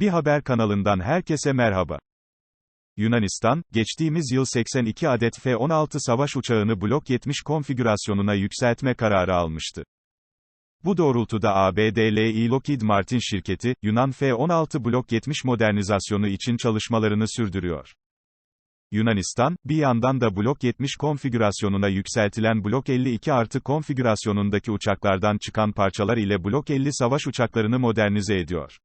Bir haber kanalından herkese merhaba. Yunanistan, geçtiğimiz yıl 82 adet F-16 savaş uçağını Blok 70 konfigürasyonuna yükseltme kararı almıştı. Bu doğrultuda ABD'li Lockheed Martin şirketi, Yunan F-16 Blok 70 modernizasyonu için çalışmalarını sürdürüyor. Yunanistan, bir yandan da Blok 70 konfigürasyonuna yükseltilen Blok 52 artı konfigürasyonundaki uçaklardan çıkan parçalar ile Blok 50 savaş uçaklarını modernize ediyor.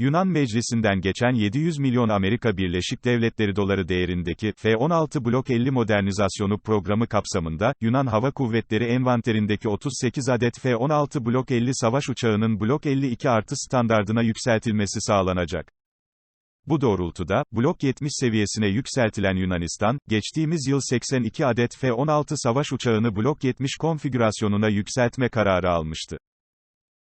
Yunan meclisinden geçen 700 milyon Amerika Birleşik Devletleri doları değerindeki F-16 Blok 50 modernizasyonu programı kapsamında, Yunan Hava Kuvvetleri envanterindeki 38 adet F-16 Blok 50 savaş uçağının Blok 52 artı standardına yükseltilmesi sağlanacak. Bu doğrultuda, Blok 70 seviyesine yükseltilen Yunanistan, geçtiğimiz yıl 82 adet F-16 savaş uçağını Blok 70 konfigürasyonuna yükseltme kararı almıştı.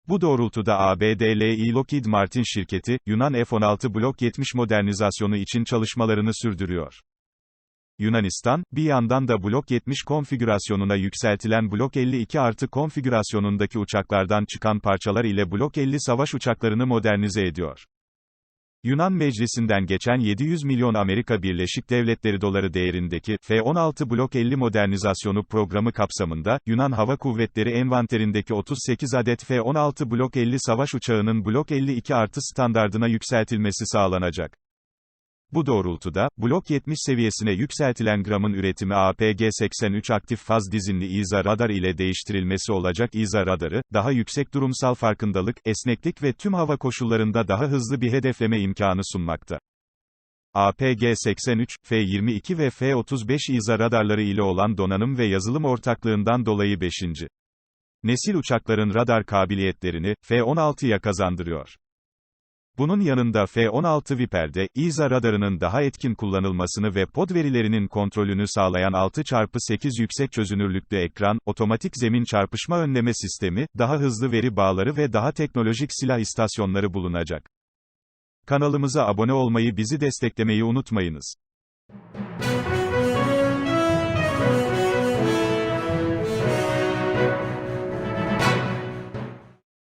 Bu doğrultuda ABD'li Lockheed Martin şirketi, Yunan F-16 Blok 70 modernizasyonu için çalışmalarını sürdürüyor. Yunanistan, bir yandan da Blok 70 konfigürasyonuna yükseltilen Blok 52 artı konfigürasyonundaki uçaklardan çıkan parçalar ile Blok 50 savaş uçaklarını modernize ediyor. Yunan meclisinden geçen 700 milyon Amerika Birleşik Devletleri doları değerindeki F-16 Blok 50 modernizasyonu programı kapsamında, Yunan Hava Kuvvetleri envanterindeki 38 adet F-16 Blok 50 savaş uçağının Blok 52 artı standardına yükseltilmesi sağlanacak. Bu doğrultuda, Blok 70 seviyesine yükseltilen Gram'ın üretimi APG-83 aktif faz dizinli İZA radar ile değiştirilmesi olacak İZA radarı, daha yüksek durumsal farkındalık, esneklik ve tüm hava koşullarında daha hızlı bir hedefleme imkanı sunmakta. APG-83, F-22 ve F-35 İZA radarları ile olan donanım ve yazılım ortaklığından dolayı 5. Nesil uçakların radar kabiliyetlerini, F-16'ya kazandırıyor. Bunun yanında F-16 Viper'de, İZA radarının daha etkin kullanılmasını ve pod verilerinin kontrolünü sağlayan 6x8 yüksek çözünürlüklü ekran, otomatik zemin çarpışma önleme sistemi, daha hızlı veri bağları ve daha teknolojik silah istasyonları bulunacak. Kanalımıza abone olmayı bizi desteklemeyi unutmayınız.